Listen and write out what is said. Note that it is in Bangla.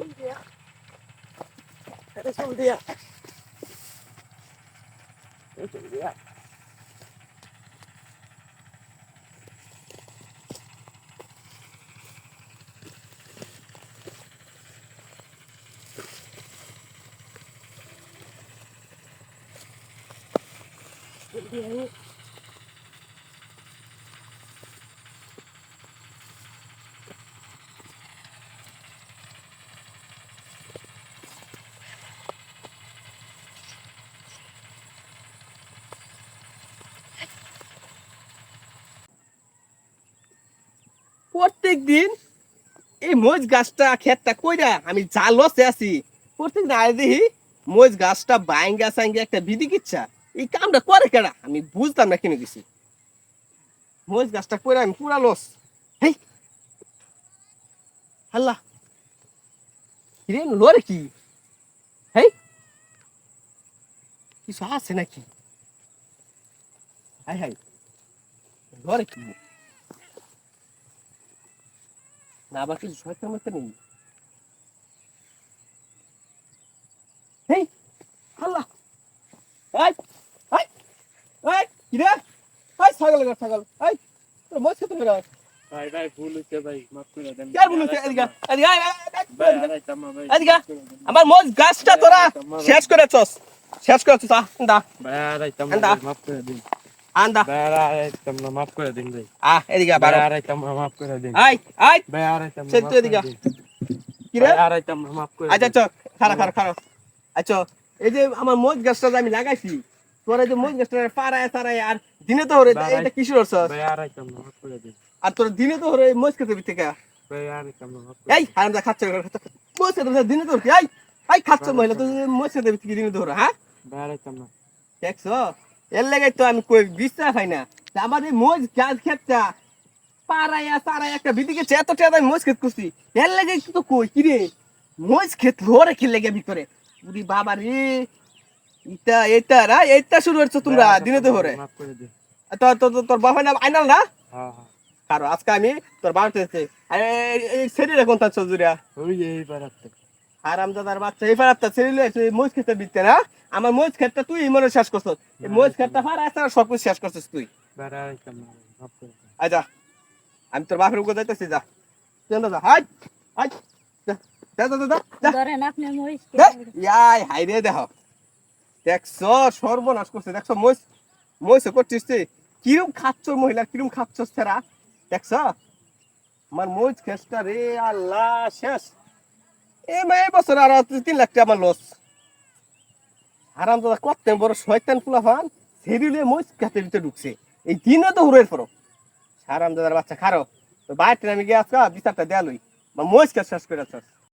চল দিয়া আরে চল দিয়া এই চল দিয়া চল প্রত্যেক দিন এই মরিচ গাছটা ক্ষেতটা কইরা আমি জালসে আছি। প্রত্যেক দিন আয় দেখি মরিচ গাছটা বাইঙ্গা সাইঙ্গা একটা বিধি কিচ্ছা। এই কামটা করে কেডা? আমি বুঝতাম না কিনে গেছি মরিচ গাছটা কইরা আমি পুরা লস। হেই! হাল্লা! কিরে লরে কি? হেই! কিছু আছে নাকি? High high! লরে কি? না আবার কিছু শয়তান মতো নেই। হেই আল্লাহ। এই এই এই কি রে? এই ছাগল গা ছাগল। এই তোর মজ খেতে ভাই ভাই ভুল মাফ করে দেন। কার এদিকে এদিকে এদিকে। আমার মজ গাছটা তোরা শেষ করে চস শেষ করে চস আন্দা ভাই আড়াইতাম না আন্দা। ভাই, মাফ করে দিন। আন্দা। না মাফ করে দিন ভাই এদিকে না মাফ করে ভাই তুই এদিকে। কি রে? না মাফ করে আচ্ছা দিন। চল খারা খারা খারা আচ্ছা এই যে আমার মজ গাছটা যে আমি লাগাইছি তোর এই যে মজ গাছটা পাড়ায় সারায় আর দিনে তো হরে বাড়াই- এটা ভাই আড়াইতাম না মাফ করে দিন আর তোর দিনে তো হরে মজ খেতে বিতে কা? ভাই আড়াইতাম না মাফ করে এই হারাম দা খাচ্ছে মজ খেতে দিনে তো হরতি এই এই খাচ্ছ মহিলা তো মজ খেতে বিতে দিনে তো হরে হ্যাঁ? না। দেখছ? এর লাগাই তো আমি কই বিশ্বাস হয় না। আমার এই মজ গাছ খেতটা পাড়াইয়া সারাই একটা বিদিকে এত টেয়া আমি মজ খেত করছি। এর লাগে তো কই? কি রে? মজ খেত হরে খেলে গে ভিতরে উরি বাবা রে। ইটা এটা রা এটা শুরু হচ্ছে তোমরা দিনে তো করে দিন তোর বাবা নাম আইনাল না? হ্যাঁ হ্যাঁ। কারও আজকে আমি তোর বাড়িতে এসেছি। আরে এই সেরি রে কোনটা চৌধুরিয়া ওই এই পারাতে আরাম দাদার বাচ্চা এই ফারাতটা সেরি মজ খেতে দিতে না? আমার মজ খেতটা তুই মনে শেষ করছিস। এই মজ খেতটা ফারা আছে সব কিছু শেষ করছিস তুই। আচ্ছা আমি তোর বাপের উপর যাইতেছি যা। না যা হাই হাই। সর্বনাশ করছে দেখছ মজ মজ করছিস কিরম খাচ্ছ মহিলা কিরম খাচ্ছ সেরা দেখছ? আমার মজ খেসটা রে আল্লাহ শেষ। এ বছর আর তিন লাখ টাকা আমার লস আরাম দাদা কত বড় শয়তান ফুলা ফান সেরিলে মই কাতে ভিতরে ঢুকছে। এই দিনও তো হুরের পর আরাম দাদার বাচ্চা খারো। তো বাইরে আমি গিয়ে আজকা বিচারটা দেয়ালই বা খেতে শেষ করে আছিস